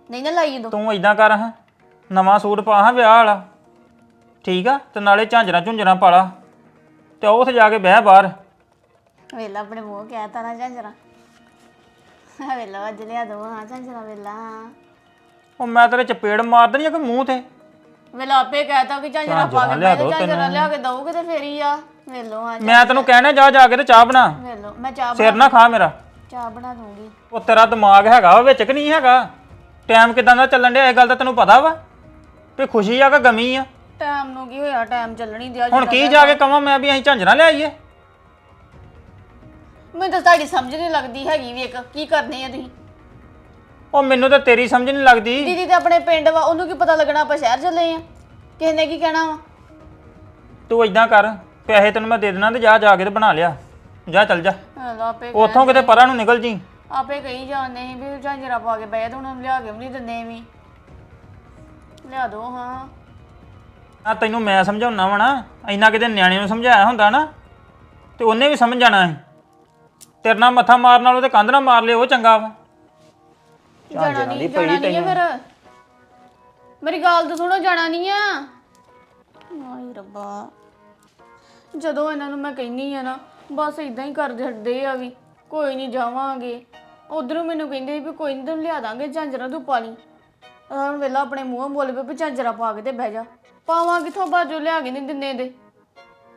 ਨਹੀਂ ਨਾ ਲਾਈ ਉਦੋਂ। ਤੂੰ ਇਦਾਂ ਕਰ ਹਾਂ ਨਵਾਂ ਸੂਟ ਪਾ ਹਾਂ ਵਿਆਹ ਵਾਲਾ। ਠੀਕ ਆ ਤੇ ਨਾਲੇ ਝਾਂਜਰਾਂ ਝੁੰਜਰਾਂ ਪਾ ਲਾ ਤੇ ਉਹ ਉੱਥੇ ਜਾ ਕੇ ਬਹਿ ਬਾਹਰ। ਵੇਲਾ ਆਪਣੇ ਮੂੰਹ ਕਹਿਤਾ ਨਾ ਝਾਂਜਰਾ। ਵੇਲਾ ਅੱਜ ਲਿਆ ਦੋ ਹਾਂ ਝਾਂਜਰਾ ਵੇਲਾ। ਉਹ ਮੈਂ ਤੇਰੇ ਚਪੇੜ ਮਾਰ ਦੇਣੀ ਆ ਕਿ ਮੂੰਹ ਤੇ? ਵੇਲਾ ਆਪੇ ਕਹਿਤਾ ਕਿ ਝਾਂਜਰਾ ਪਾ ਕੇ ਲਿਆ ਮੈਂ ਦਿਓ ਝਾਂਜਰਾ ਲਿਆ ਕੇ ਦਊਗੇ ਤੇ ਫੇਰ ਹੀ ਆ। ਵੇਲੋ ਹਾਂ ਮੈਂ ਤੈਨੂੰ ਕਹਿਣਾ ਜਾ ਜਾ ਕੇ ਤੇ ਚਾਹ ਬਣਾ। ਵੇਲੋ ਮੈਂ ਚਾਹ ਸਿਰ ਨਾ ਖਾ ਮੇਰਾ। ਚਾਹ ਬਣਾ ਦੂੰਗੀ। ਉਹ ਤੇਰਾ ਦਿਮਾਗ ਹੈਗਾ ਵਾ ਵਿੱਚ ਕਿ ਨਹੀਂ ਹੈਗਾ? ਟਾਈਮ ਕਿਦਾਂ ਦਾ ਚੱਲਣ ਡਿਆ ਇਹ ਗੱਲ ਤਾਂ ਤੈਨੂੰ ਪਤਾ ਵਾ। ਵੀ ਖੁਸ਼ੀ ਆ ਕਿ ਗਮੀ ਆ? ਟਾਈਮ ਨੂੰ ਕੀ ਹੋਇਆ ਟਾਈਮ ਚੱਲਣੀ ਦਿਆ ਹੁਣ ਕੀ ਜਾ ਕੇ ਕਵਾਂ ਮੈਂ ਵੀ ਅਸੀਂ ਝਾਂਜਰਾਂ ਲਿਆਈਏ ਮੈਨੂੰ ਤਾਂ ਤੁਹਾਡੀ ਸਮਝ ਨਹੀਂ ਲੱਗਦੀ ਹੈਗੀ ਵੇਖ ਕੀ ਕਰਨੇ ਆ ਤੁਸੀਂ। ਉਹ ਮੈਨੂੰ ਤਾਂ ਤੇਰੀ ਸਮਝ ਨਹੀਂ ਲੱਗਦੀ। ਦੀਦੀ ਤੇ ਆਪਣੇ ਪਿੰਡ ਵਾ ਉਹਨੂੰ ਕੀ ਪਤਾ ਲੱਗਣਾ ਆਪਾਂ ਸ਼ਹਿਰ ਚੱਲੇ ਆ। ਕਿਸੇ ਨੇ ਕੀ ਕਹਿਣਾ ਵਾ? ਤੂੰ ਇਦਾਂ ਕਰ ਪੈਸੇ ਤੈਨੂੰ ਮੈਂ ਦੇ ਦੇਣਾ ਤੇ ਜਾ ਜਾ ਕੇ ਤੇ ਬਣਾ ਲਿਆ। ਜਾ ਚੱਲ ਜਾ। ਆਪੇ ਉੱਥੋਂ ਕਿਤੇ ਪਰਾਂ ਨੂੰ ਨਿਕਲ ਜੀ। ਆਪੇ ਕਹੀ ਜਾਂਦੇ ਸੀ ਵੀ ਝਾਂਜਰਾ ਪਾ ਕੇ ਬਹਿ ਤੇ ਨੂੰ ਲਿਆ ਕੇ ਵੀ ਨਹੀਂ ਦਿੰਦੇ ਵੀ। ਲਿਆ ਦੋ ਹਾਂ। ਆ ਤੈਨੂੰ ਮੈਂ ਸਮਝਾਉਣਾ ਵਾ ਨਾ ਇੰਨਾ ਕਿਤੇ ਨਿਆਣੇ ਨੂੰ ਸਮਝਾਇਆ ਹੁੰਦਾ ਨਾ ਤੇ ਉਹਨੇ ਵੀ ਸਮਝ ਜਾਣਾ ਸੀ। ਤੇਰੇ ਨਾਲ ਮੱਥਾ ਮਾਰਨ ਨਾਲੋਂ ਤੇ ਕੰਧ ਨਾਲ ਮਾਰ ਲਿਓ ਉਹ ਚੰਗਾ ਵਾ। ਜਾਣਾ ਨਹੀਂ ਜਾਣਾ ਨਹੀਂ ਫਿਰ। ਮੇਰੀ ਗੱਲ ਤਾਂ ਸੁਣੋ ਜਾਣਾ ਨਹੀਂ ਆ। ਆਏ ਰੱਬਾ। ਜਦੋਂ ਇਹਨਾਂ ਨੂੰ ਮੈਂ ਕਹਿੰਨੀ ਆ ਨਾ ਬਸ ਇਦਾਂ ਹੀ ਕਰਦੇ ਹੱਡੇ ਆ ਵੀ ਕੋਈ ਨਹੀਂ ਜਾਵਾਂਗੇ। ਉਧਰੋਂ ਮੈਨੂੰ ਕਹਿੰਦੇ ਸੀ ਵੀ ਕੋਈ ਨਹੀਂ ਤੈਨੂੰ ਲਿਆ ਦਾਂਗੇ ਝਾਂਜਰਾ ਤੂੰ ਪਾ ਲਈ। ਹੁਣ ਵੇਲਾ ਆਪਣੇ ਮੂੰਹੋਂ ਬੋਲ ਪਏ ਵੀ ਝਾਂਜਰਾ ਪਾ ਕੇ ਤੇ ਬਹਿ ਜਾ। ਪਾਵਾਂ ਕਿੱਥੋਂ ਬਾਜੋ ਲਿਆ ਕੇ ਨਹੀਂ ਦਿੰਦੇ ਦੇ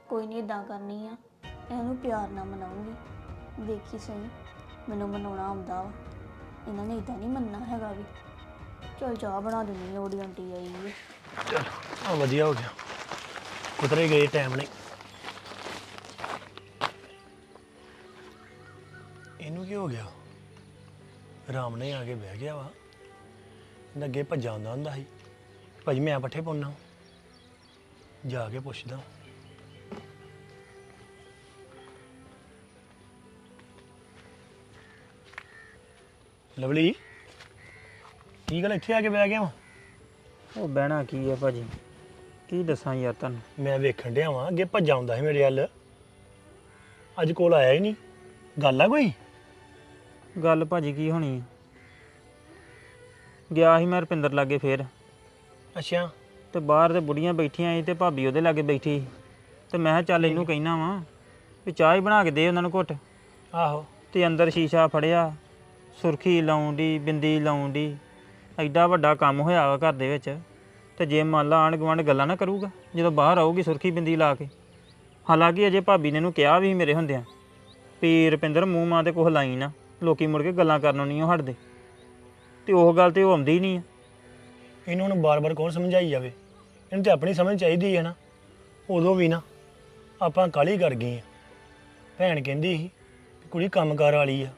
ਕੋਈ ਨਹੀਂ ਇਦਾਂ ਕਰਨੀ ਆ। ਇਹਨੂੰ ਪਿਆਰ ਨਾਲ ਮਨਾਉਂਗੀ। ਦੇਖੀ ਸਹੀ ਮੈਨੂੰ ਮਨਾਉਣਾ ਆਉਂਦਾ ਵਾ। ਇਹਨਾਂ ਨੇ ਇਦਾਂ ਨਹੀਂ ਮੰਨਣਾ ਹੈਗਾ ਵੀ, ਚਲ ਚਾਹ ਬਣਾ ਦਿੰਦੀ ਆ ਉਹਦੀ ਆਂਟੀ ਆਈ ਹੈ ਚਲ ਆ ਵਧੀਆ ਹੋ ਗਿਆ। ਕੁਤਰੇ ਗਏ ਟਾਈਮ ਨਹੀਂ। ਇਹਨੂੰ ਕੀ ਹੋ ਗਿਆ? ਰਾਮ ਨੇ ਆ ਕੇ ਬਹਿ ਗਿਆ ਵਾ। ਇਹਦਾ ਅੱਗੇ ਭੱਜਾ ਹੁੰਦਾ ਹੁੰਦਾ ਸੀ। ਭਾਜੀ, ਮੈਂ ਪੱਠੇ ਪਾਉਣਾ ਜਾ ਕੇ ਪੁੱਛਦਾ। ਲਵਲੀ ਕੀ ਗੱਲ ਇੱਥੇ ਆ ਕੇ ਬਹਿ ਗਿਆ ਵਾ? ਉਹ ਬਹਿਣਾ ਕੀ ਆ ਭਾਜੀ? ਕੀ ਦੱਸਾਂ ਯਾਰ ਤੁਹਾਨੂੰ? ਮੈਂ ਵੇਖਣ ਡਿਆ ਵਾਂ ਅੱਗੇ ਭੱਜਾ ਹੁੰਦਾ ਸੀ ਮੇਰੇ ਵੱਲ। ਅੱਜ ਕੋਲ ਆਇਆ ਹੀ ਨਹੀਂ। ਗੱਲ ਆ ਕੋਈ? ਗੱਲ ਭਾਜੀ ਕੀ ਹੋਣੀ ਆ? ਗਿਆ ਸੀ ਮੈਂ ਰਪਿੰਦਰ ਲਾਗੇ ਫੇਰ। ਅੱਛਾ। ਤੇ ਬਾਹਰ ਤੇ ਬੁੜੀਆਂ ਬੈਠੀਆਂ ਸੀ ਤੇ ਭਾਬੀ ਉਹਦੇ ਲਾਗੇ ਬੈਠੀ ਸੀ। ਤੇ ਮੈਂ ਕਿਹਾ ਚੱਲ ਇਹਨੂੰ ਕਹਿਣਾ ਵਾਂ ਵੀ ਚਾਹ ਹੀ ਬਣਾ ਕੇ ਦੇ ਉਹਨਾਂ ਨੂੰ ਘੁੱਟ। ਆਹੋ। ਤੇ ਅੰਦਰ ਸ਼ੀਸ਼ਾ ਫੜਿਆ। ਸੁਰਖੀ ਲਾਉਣ ਲਾਉਂਦੀ ਬਿੰਦੀ ਲਾਉਣ ਲਾਉਂਦੀ ਐਡਾ ਵੱਡਾ ਕੰਮ ਹੋਇਆ ਵਾ ਘਰ ਦੇ ਵਿੱਚ। ਤੇ ਜੇ ਮੰਨ ਲਾ ਆਂਢ ਗੁਆਂਢ ਗੱਲਾਂ ਨਾ ਕਰੂਗਾ, ਜਦੋਂ ਬਾਹਰ ਆਊਗੀ ਸੁਰਖੀ, ਬਿੰਦੀ ਲਾ ਕੇ। ਹਾਲਾਂਕਿ ਅਜੇ ਭਾਬੀ ਨੇ ਇਹਨੂੰ ਕਿਹਾ ਵੀ ਮੇਰੇ ਹੁੰਦਿਆਂ, ਵੀ ਰੁਪਿੰਦਰ ਮੂੰਹ ਮਾਂ ਤੇ ਕੁਛ ਲਾਈ ਨਾ, ਲੋਕੀ ਮੁੜ ਕੇ ਗੱਲਾਂ ਕਰਨੋਂ ਨਹੀਂ ਉਹ ਹਟਦੇ। ਤੇ ਉਹ ਗੱਲ ਤੇ ਉਹ ਆਉਂਦੀ ਨਹੀਂ ਆ। ਇਹਨੂੰ ਹੁਣ ਬਾਰ-ਬਾਰ ਕੌਣ ਸਮਝਾਈ ਜਾਵੇ? ਇਹਨੂੰ ਤੇ ਆਪਣੀ ਸਮਝ ਚਾਹੀਦੀ ਹੈ ਨਾ। ਉਦੋਂ ਵੀ ਨਾ, ਆਪਾਂ ਕਾਲੀ ਕਰ ਗਏ ਆ। ਭੈਣ ਕਹਿੰਦੀ ਸੀ ਵੀ ਕੁੜੀ ਕੰਮਕਾਰ ਵਾਲੀ ਆ।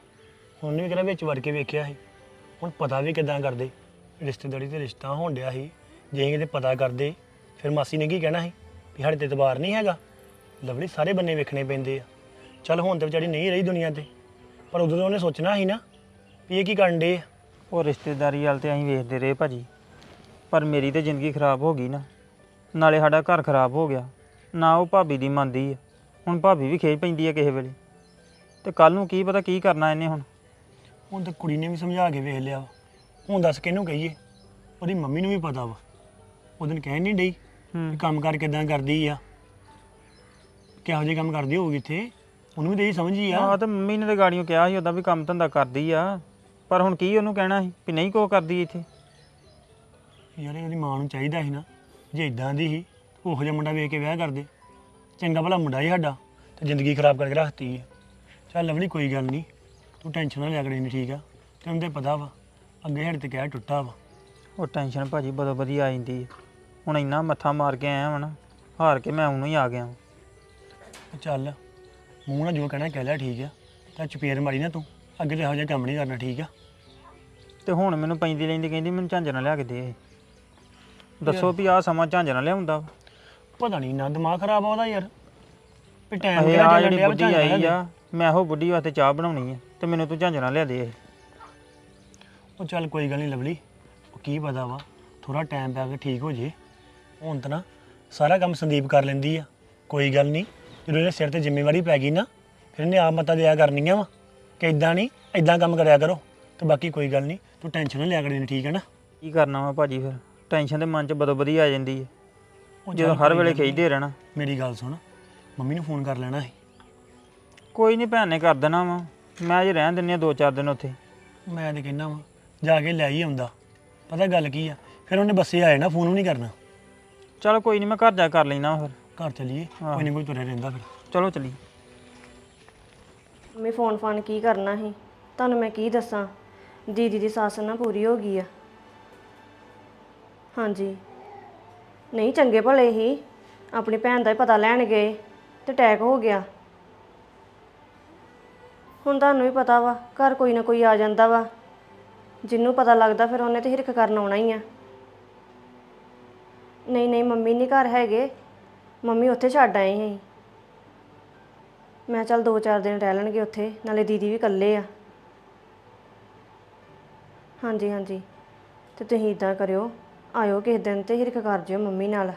ਉਹਨੇ ਵੀ ਕਿਹੜਾ ਵਿੱਚ ਵੜ ਕੇ ਵੇਖਿਆ ਸੀ। ਹੁਣ ਪਤਾ ਵੀ ਕਿਦਾਂ ਕਰਦੇ। ਰਿਸ਼ਤੇਦਾਰੀ ਤੇ ਰਿਸ਼ਤਾ ਹੋਣ ਡਿਆ ਸੀ। ਜੇ ਅਸੀਂ ਕਿਤੇ ਪਤਾ ਕਰਦੇ, ਫਿਰ ਮਾਸੀ ਨੇ ਕੀ ਕਹਿਣਾ ਸੀ? ਵੀ ਸਾਡੇ ਤੇ ਇਤਬਾਰ ਨਹੀਂ ਹੈਗਾ। ਲਵਲੀ, ਸਾਰੇ ਬੰਨੇ ਵੇਖਣੇ ਪੈਂਦੇ ਆ। ਚੱਲ ਹੁਣ ਤੇ ਵਿਚਾਰੀ ਨਹੀਂ ਰਹੀ ਦੁਨੀਆ ਤੇ। ਪਰ ਉਦੋਂ ਤਾਂ ਉਹਨੇ ਸੋਚਣਾ ਸੀ ਨਾ ਵੀ ਇਹ ਕੀ ਕਰਨ ਡੇ ਉਹ ਰਿਸ਼ਤੇਦਾਰੀ ਵਾਲ ਤੇ ਅਸੀਂ ਵੇਖਦੇ ਰਹੇ ਭਾਜੀ। ਪਰ ਮੇਰੀ ਤੇ ਜ਼ਿੰਦਗੀ ਖਰਾਬ ਹੋ ਗਈ ਨਾ। ਨਾਲੇ ਸਾਡਾ ਘਰ ਖਰਾਬ ਹੋ ਗਿਆ। ਨਾ ਉਹ ਭਾਬੀ ਦੀ ਮੰਨਦੀ ਆ। ਹੁਣ ਭਾਬੀ ਵੀ ਖੇਜ ਪੈਂਦੀ ਆ ਕਿਸੇ ਵੇਲੇ। ਤੇ ਕੱਲ ਨੂੰ ਕੀ ਪਤਾ ਕੀ ਕਰਨਾ ਇਹਨੇ ਹੁਣ। ਹੁਣ ਤਾਂ ਕੁੜੀ ਨੇ ਵੀ ਸਮਝਾ ਕੇ ਵੇਖ ਲਿਆ ਵਾ। ਹੁਣ ਦੱਸ ਕਿਹਨੂੰ ਕਹੀਏ? ਉਹਦੀ ਮੰਮੀ ਨੂੰ ਵੀ ਪਤਾ ਵਾ। ਉਹ ਦਿਨ ਕਹਿ ਨਹੀਂ ਡਈ ਹੂੰ। ਵੀ ਕੰਮ ਕਰ ਕਿਦਾਂ ਕਰਦੀ ਆ। ਕਿਹੋ ਜਿਹੇ ਕੰਮ ਕਰਦੀ ਹੋਊਗੀ ਇੱਥੇ? ਉਹਨੂੰ ਵੀ ਤੇ ਇਹੀ ਸਮਝੀ ਆ। ਆ ਤੇ ਮੰਮੀ ਨੇ ਤੇ ਗਾੜੀਆਂ ਕਿਹਾ ਸੀ ਉਹਦਾ ਵੀ ਕੰਮ ਧੰਦਾ ਕਰਦੀ ਆ। ਪਰ ਹੁਣ ਕੀ ਉਹਨੂੰ ਕਹਿਣਾ ਸੀ ਵੀ ਨਹੀਂ ਕੋ ਕਰਦੀ ਇੱਥੇ? ਯਾਰ ਇਹ ਉਹਦੀ ਮਾਂ ਨੂੰ ਚਾਹੀਦਾ ਸੀ ਨਾ। ਜੇ ਇਦਾਂ ਦੀ ਸੀ ਉਹੋ ਜਿਹਾ ਮੁੰਡਾ ਵੇਖ ਕੇ ਵਿਆਹ ਕਰਦੇ ਚੰਗਾ ਭਲਾ ਮੁੰਡਾ ਹੀ ਸਾਡਾ ਤੇ ਜ਼ਿੰਦਗੀ ਖਰਾਬ ਕਰਕੇ ਰੱਖਤੀ ਹੈ ਚੱਲ ਲਵਲੀ ਕੋਈ ਗੱਲ ਨਹੀਂ ਤੂੰ ਟੈਨਸ਼ਨ ਨਾ ਲਿਆ ਕਰੇ ਨਹੀਂ ਠੀਕ ਆ। ਤੈਨੂੰ ਤੇ ਪਤਾ ਵਾ ਅੱਗੇ ਹੜ ਤੇ ਕਹਿ ਟੁੱਟਾ ਵਾ। ਉਹ ਟੈਨਸ਼ਨ ਭਾਜੀ ਬਦੋ ਵਧੀਆ ਆ ਜਾਂਦੀ ਹੈ ਹੁਣ ਇੰਨਾ ਮੱਥਾ ਮਾਰ ਕੇ ਆਇਆ ਨਾ ਹਾਰ ਕੇ ਮੈਂ ਉਹਨੂੰ ਹੀ ਆ ਗਿਆ ਵਾਂ। ਤੇ ਚੱਲ ਮੂੰਹ ਨਾਲ ਜੋ ਕਹਿਣਾ ਕਹਿ ਲਿਆ ਠੀਕ ਆ। ਤਾਂ ਚਪੇੜ ਮਾਰੀ ਨਾ ਤੂੰ ਅੱਗੇ ਤੇ ਇਹੋ ਜਿਹਾ ਕੰਮ ਨਹੀਂ ਕਰਨਾ ਠੀਕ ਆ। ਤੇ ਹੁਣ ਮੈਨੂੰ ਪੈਂਦੀ ਲੈਂਦੀ ਕਹਿੰਦੀ ਮੈਨੂੰ ਝਾਂਜਰਾਂ ਲਿਆ ਕੇ ਦੇ। ਦੱਸੋ ਵੀ ਆਹ ਸਮਾਂ ਝਾਂਜਰਾਂ ਲਿਆਉਂਦਾ ਵਾ। ਪਤਾ ਨਹੀਂ ਨਾ ਦਿਮਾਗ ਖਰਾਬ ਆ ਉਹਦਾ ਯਾਰ। ਵੀ ਟਾਈਮ ਇਹ ਕਿਹੜਾ ਆ ਚੱਲਣ ਜਿਹੜੀ ਡਿਆ ਬੁੱਢੀ ਆਈ ਦੇ। ਆ ਮੈਂ ਉਹ ਬੁੱਢੀ ਵਾਸਤੇ ਚਾਹ ਬਣਾਉਣੀ ਆ। ਤੇ ਮੈਨੂੰ ਤੂੰ ਝਾਂਜਰਾਂ ਲਿਆ ਦੇ ਉਹ ਚੱਲ ਕੋਈ ਗੱਲ ਨਹੀਂ ਲਵਲੀ ਉਹ ਕੀ ਪਤਾ ਵਾ ਥੋੜਾ ਟਾਈਮ ਪਾ ਕੇ ਠੀਕ ਹੋ ਜੇ। ਹੁਣ ਤਾਂ ਨਾ ਸਾਰਾ ਕੰਮ ਸੰਦੀਪ ਕਰ ਲੈਂਦੀ ਆ ਕੋਈ ਗੱਲ ਨਹੀਂ ਜਦੋਂ ਇਹਦੇ ਸਿਰ ਤੇ ਜ਼ਿੰਮੇਵਾਰੀ ਪੈ ਗਈ ਨਾ ਫਿਰ ਇਹਨੇ ਆਪ ਮਤਾ ਦਿਆ ਕਰਨੀਆਂ ਵਾ ਕਿ ਇਦਾਂ ਨਹੀਂ ਇਦਾਂ ਕੰਮ ਕਰਿਆ ਕਰੋ ਤੇ ਬਾਕੀ ਕੋਈ ਗੱਲ ਨਹੀਂ ਤੂੰ ਟੈਨਸ਼ਨ ਨਾ ਲਿਆ ਕਰੀ ਠੀਕ ਹੈ ਨਾ? ਕੀ ਕਰਨਾ ਵਾ ਭਾਜੀ ਫਿਰ? ਟੈਨਸ਼ਨ ਤੇ ਮਨ 'ਚ ਬਦੋ ਬਦੀ ਆ ਜਾਂਦੀ ਹੈ ਉਹ ਜਦੋਂ ਹਰ ਵੇਲੇ। ਖਿੱਚਦੇ ਰਹਿਣਾ। ਮੇਰੀ ਗੱਲ ਸੁਣ ਮੰਮੀ ਨੂੰ ਫੋਨ ਕਰ ਲੈਣਾ ਸੀ। ਕੋਈ ਨਹੀਂ ਭੈਣ ਨੇ ਕਰ ਦੇਣਾ ਵਾ। ਮੈਂ ਅਜੇ ਰਹਿਣ ਦਿੰਨੀ ਆ ਦੋ ਚਾਰ ਦਿਨ ਉੱਥੇ। ਮੈਂ ਤੇ ਕਹਿੰਦਾ ਵਾ ਜਾ ਕੇ ਲੈ ਹੀ ਆਉਂਦਾ। ਪਤਾ ਗੱਲ ਕੀ ਆ ਫਿਰ ਉਹਨੇ ਬੱਸੇ ਆਏ ਨਾ ਫੋਨ ਵੀ ਨਹੀਂ ਕਰਨਾ। ਚਲ ਕੋਈ ਨਹੀਂ ਮੈਂ ਘਰ ਜਾ ਕੇ ਕਰ ਲੈਣਾ ਫਿਰ। ਘਰ ਚਲੀਏ ਕੋਈ ਨਹੀਂ ਕੋਈ ਤੁਰਿਆ ਰਹਿੰਦਾ ਫਿਰ। ਚਲੋ ਚਲੀ ਮੈਂ ਫੋਨ ਫਾਨ ਕੀ ਕਰਨਾ ਸੀ? ਤੁਹਾਨੂੰ ਮੈਂ ਕੀ ਦੱਸਾਂ? ਦੀਦੀ ਦੀ ਸੱਸ ਨਾ ਪੂਰੀ ਹੋ ਗਈ ਆ। ਹਾਂਜੀ। ਨਹੀਂ ਚੰਗੇ ਭਲੇ ਹੀ ਆਪਣੀ ਭੈਣ ਦਾ ਹੀ ਪਤਾ ਲੈਣ ਗਏ ਤੇ ਅਟੈਕ ਹੋ ਗਿਆ। ਹੁਣ ਤੁਹਾਨੂੰ ਵੀ ਪਤਾ ਵਾ, ਘਰ ਕੋਈ ਨਾ ਕੋਈ ਆ ਜਾਂਦਾ ਵਾ। ਜਿੰਨੂੰ ਪਤਾ ਲੱਗਦਾ ਫਿਰ ਉਹਨੇ ਤੇ ਹਿਰਖ ਕਰਨ ਆਉਣਾ ਹੀ ਆ। ਨਹੀਂ ਨਹੀਂ, ਮੰਮੀ ਨਹੀਂ ਘਰ ਹੈਗੇ। ਮੰਮੀ ਉੱਥੇ ਛੱਡ ਆਏ ਸੀ। ਮੈਂ ਚੱਲ 2-4 ਦਿਨ ਰਹਿ ਲੈਣਗੇ ਉੱਥੇ, ਨਾਲੇ ਦੀਦੀ ਵੀ ਇਕੱਲੇ ਆ। ਹਾਂਜੀ ਹਾਂਜੀ। ਤੇ ਤੁਸੀਂ ਇਦਾਂ ਕਰਿਓ, ਆਇਓ ਕਿਸੇ ਦਿਨ ਤੇ ਹਿਰਖ ਕਰ ਜਿਓ ਮੰਮੀ ਨਾਲ।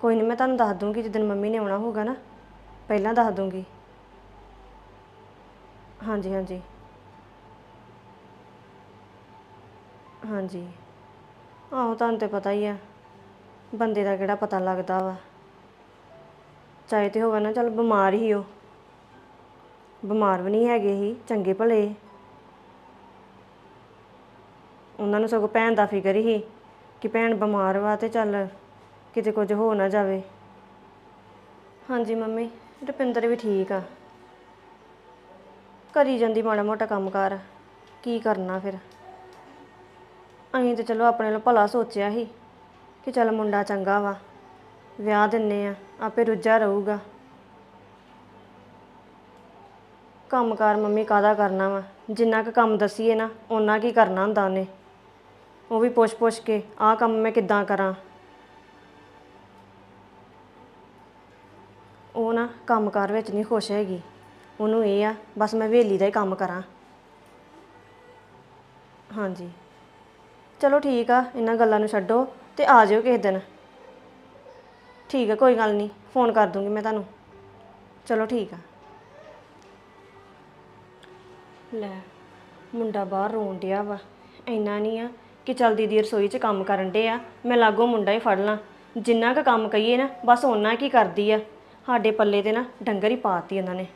ਕੋਈ ਨਹੀਂ ਮੈਂ ਤੁਹਾਨੂੰ ਦੱਸ ਦੂੰਗੀ ਜਿੱਦਣ ਮੰਮੀ ਨੇ ਆਉਣਾ ਹੋਊਗਾ ਨਾ, ਪਹਿਲਾਂ ਦੱਸ ਦੂੰਗੀ। ਹਾਂਜੀ ਹਾਂਜੀ। ਹਾਂਜੀ। ਆਹੋ, ਤੁਹਾਨੂੰ ਤੇ ਪਤਾ ਹੀ ਆ। ਬੰਦੇ ਦਾ ਕਿਹੜਾ ਪਤਾ ਲੱਗਦਾ ਵਾ। ਚਾਹੇ ਤੇ ਹੋਵੇ ਨਾ, ਚੱਲ ਬਿਮਾਰ ਹੀ ਹੋ। ਬਿਮਾਰ ਵੀ ਨਹੀਂ ਹੈਗੇ ਹੀ, ਚੰਗੇ ਭਲੇ। ਉਹਨਾਂ ਨੂੰ ਸਗੋਂ ਭੈਣ ਦਾ ਫਿਕਰ ਹੀ ਕਿ ਭੈਣ ਬਿਮਾਰ ਵਾ ਤੇ ਚੱਲ ਕਿਤੇ ਕੁਝ ਹੋ ਨਾ ਜਾਵੇ। ਹਾਂਜੀ, ਮੰਮੀ, ਰੁਪਿੰਦਰ ਵੀ ਠੀਕ ਆ। ਕਰੀ ਜਾਂਦੀ ਮਾੜਾ ਮੋਟਾ ਕੰਮਕਾਰ। ਕੀ ਕਰਨਾ ਫਿਰ? ਅਸੀਂ ਤੇ ਚਲੋ ਆਪਣੇ ਲਈ ਭਲਾ ਸੋਚਿਆ ਸੀ ਕਿ ਚੱਲ ਮੁੰਡਾ ਚੰਗਾ ਵਾ, ਵਿਆਹ ਦਿੰਨੇ ਆ, ਆਪੇ ਰੁੱਝਾ ਰਹੂਗਾ। ਕੰਮਕਾਰ ਮੰਮੀ ਕਾਦਾ ਕਰਨਾ ਵਾ? ਜਿੰਨਾ ਕੁ ਕੰਮ ਦਸੀਏ ਨਾ, ਓਨਾ ਕੀ ਕਰਨਾ ਹੁੰਦਾ ਉਹਨੇ? ਉਹ ਵੀ ਪੁੱਛ-ਪੁੱਛ ਕੇ, ਆਹ ਕੰਮ ਮੈਂ ਕਿੱਦਾਂ ਕਰਾਂ? ਉਹ ਨਾ ਕੰਮਕਾਰ ਵਿੱਚ ਨਹੀਂ ਖੁਸ਼ ਹੈਗੀ। ਉਹਨੂੰ ਇਹ ਆ, ਬਸ ਮੈਂ ਵੇਲੀ ਦਾ ਹੀ ਕੰਮ ਕਰਾਂ। ਹਾਂਜੀ। ਚਲੋ ਠੀਕ ਆ, ਇਹਨਾਂ ਗੱਲਾਂ ਨੂੰ ਛੱਡੋ ਤੇ ਆ ਜਿਓ ਕਿਸੇ ਦਿਨ। ਠੀਕ ਆ, ਕੋਈ ਗੱਲ ਨਹੀਂ, ਫੋਨ ਕਰ ਦੂੰਗੀ ਮੈਂ ਤੁਹਾਨੂੰ। ਚਲੋ ਠੀਕ ਆ। ਲੈ, ਮੁੰਡਾ ਬਾਹਰ ਰੋਣ ਡਿਆ ਵਾ। ਇੰਨਾ ਨਹੀਂ ਆ ਕਿ ਚੱਲ ਦੀਦੀ ਰਸੋਈ 'ਚ ਕੰਮ ਕਰਨ ਡੇ ਆ। ਮੈਂ ਲਾਗੋ ਮੁੰਡਾ ਹੀ ਫੜ ਲਾਂ। ਜਿੰਨਾ ਕੁ ਕੰਮ ਕਹੀਏ ਨਾ, ਬਸ ਓਨਾ ਕੀ ਕਰਦੀ ਆ। ਸਾਡੇ ਪੱਲੇ ਤੇ ਨਾ ਡੰਗਰ ਹੀ ਪਾਤੀ ਇਹਨਾਂ ਨੇ।